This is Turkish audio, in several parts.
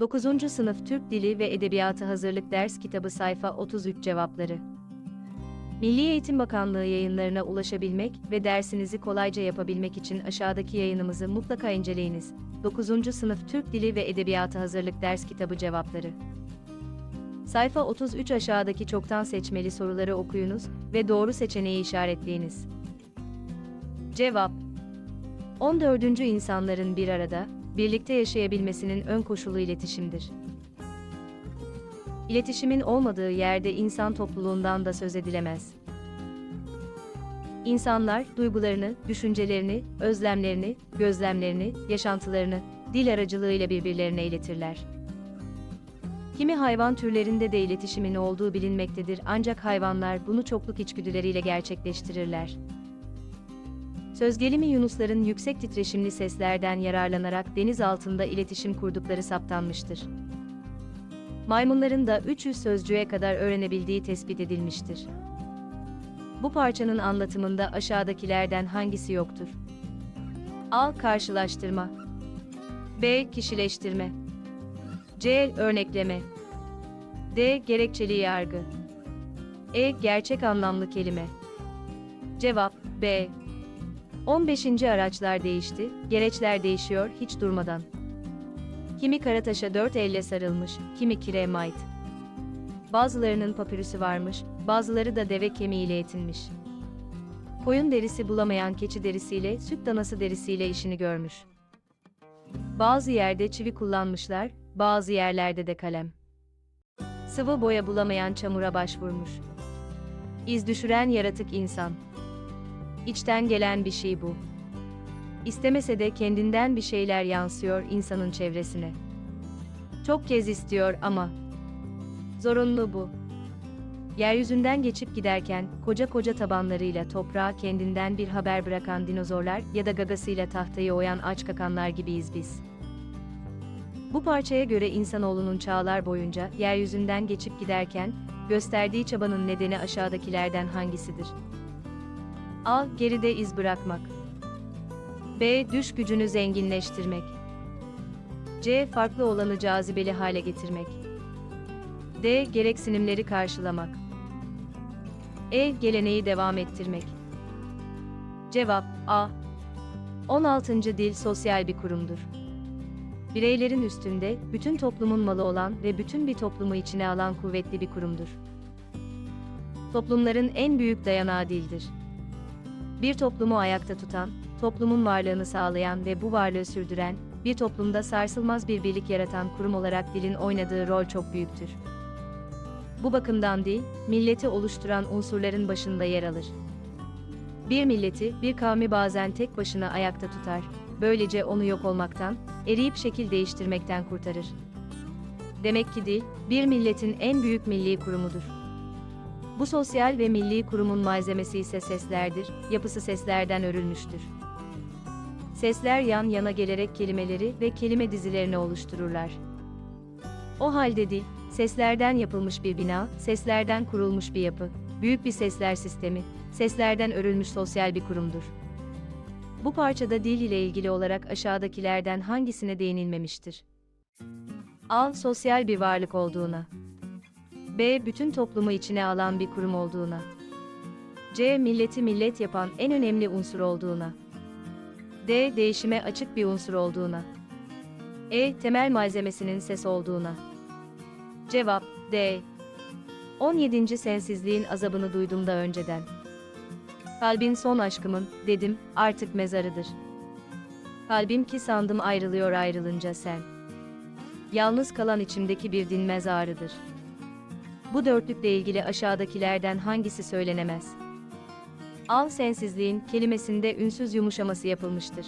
9. Sınıf Türk Dili ve Edebiyatı Hazırlık Ders Kitabı Sayfa 33 Cevapları Milli Eğitim Bakanlığı yayınlarına ulaşabilmek ve dersinizi kolayca yapabilmek için aşağıdaki yayınımızı mutlaka inceleyiniz. 9. Sınıf Türk Dili ve Edebiyatı Hazırlık Ders Kitabı Cevapları Sayfa 33 aşağıdaki çoktan seçmeli soruları okuyunuz ve doğru seçeneği işaretleyiniz. Cevap 14. insanların bir arada, birlikte yaşayabilmesinin ön koşulu iletişimdir. İletişimin olmadığı yerde insan topluluğundan da söz edilemez. İnsanlar duygularını, düşüncelerini, özlemlerini, gözlemlerini, yaşantılarını dil aracılığıyla birbirlerine iletirler. Kimi hayvan türlerinde de iletişimin olduğu bilinmektedir ancak hayvanlar bunu çokluk içgüdüleriyle gerçekleştirirler. Söz gelimi yunusların yüksek titreşimli seslerden yararlanarak deniz altında iletişim kurdukları saptanmıştır. Maymunların da 300 sözcüğe kadar öğrenebildiği tespit edilmiştir. Bu parçanın anlatımında aşağıdakilerden hangisi yoktur? A. Karşılaştırma B. Kişileştirme C. Örnekleme D. Gerekçeli yargı E. Gerçek anlamlı kelime Cevap B. 15. araçlar değişti, gereçler değişiyor hiç durmadan. Kimi karataşa dört elle sarılmış, kimi kiremait. Bazılarının papirüsü varmış, bazıları da deve kemiğiyle etinmiş. Koyun derisi bulamayan keçi derisiyle, süt danası derisiyle işini görmüş. Bazı yerde çivi kullanmışlar, bazı yerlerde de kalem. Sıvı boya bulamayan çamura başvurmuş. İz düşüren yaratık insan. İçten gelen bir şey bu. İstemese de kendinden bir şeyler yansıyor insanın çevresine. Çok kez istiyor ama zorunlu bu. Yeryüzünden geçip giderken koca koca tabanlarıyla toprağa kendinden bir haber bırakan dinozorlar ya da gagasıyla tahtayı oyan aç kakanlar gibiyiz biz. Bu parçaya göre insanoğlunun çağlar boyunca yeryüzünden geçip giderken gösterdiği çabanın nedeni aşağıdakilerden hangisidir? A. Geride iz bırakmak. B. Düş gücünü zenginleştirmek. C. Farklı olanı cazibeli hale getirmek. D. Gereksinimleri karşılamak. E. Geleneği devam ettirmek. Cevap A. 16. Dil sosyal bir kurumdur. Bireylerin üstünde, bütün toplumun malı olan ve bütün bir toplumu içine alan kuvvetli bir kurumdur. Toplumların en büyük dayanağı dildir bir toplumu ayakta tutan, toplumun varlığını sağlayan ve bu varlığı sürdüren, bir toplumda sarsılmaz bir birlik yaratan kurum olarak dilin oynadığı rol çok büyüktür. Bu bakımdan dil, milleti oluşturan unsurların başında yer alır. Bir milleti, bir kavmi bazen tek başına ayakta tutar, böylece onu yok olmaktan, eriyip şekil değiştirmekten kurtarır. Demek ki dil, bir milletin en büyük milli kurumudur. Bu sosyal ve milli kurumun malzemesi ise seslerdir, yapısı seslerden örülmüştür. Sesler yan yana gelerek kelimeleri ve kelime dizilerini oluştururlar. O halde dil, seslerden yapılmış bir bina, seslerden kurulmuş bir yapı, büyük bir sesler sistemi, seslerden örülmüş sosyal bir kurumdur. Bu parçada dil ile ilgili olarak aşağıdakilerden hangisine değinilmemiştir? A. Sosyal bir varlık olduğuna. B. Bütün toplumu içine alan bir kurum olduğuna. C. Milleti millet yapan en önemli unsur olduğuna. D. Değişime açık bir unsur olduğuna. E. Temel malzemesinin ses olduğuna. Cevap D. 17. Sensizliğin azabını duydum da önceden. Kalbin son aşkımın, dedim, artık mezarıdır. Kalbim ki sandım ayrılıyor ayrılınca sen. Yalnız kalan içimdeki bir dinmez ağrıdır. Bu dörtlükle ilgili aşağıdakilerden hangisi söylenemez? Al sensizliğin kelimesinde ünsüz yumuşaması yapılmıştır.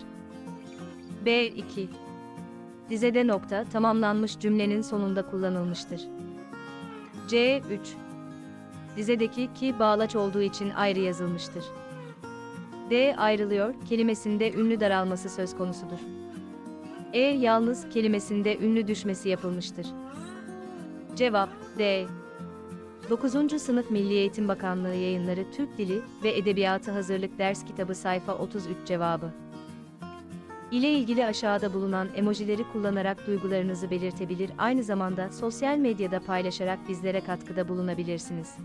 B2 Dizede nokta tamamlanmış cümlenin sonunda kullanılmıştır. C3 Dizedeki ki bağlaç olduğu için ayrı yazılmıştır. D ayrılıyor kelimesinde ünlü daralması söz konusudur. E yalnız kelimesinde ünlü düşmesi yapılmıştır. Cevap D. 9. Sınıf Milli Eğitim Bakanlığı Yayınları Türk Dili ve Edebiyatı Hazırlık Ders Kitabı Sayfa 33 Cevabı ile ilgili aşağıda bulunan emojileri kullanarak duygularınızı belirtebilir, aynı zamanda sosyal medyada paylaşarak bizlere katkıda bulunabilirsiniz.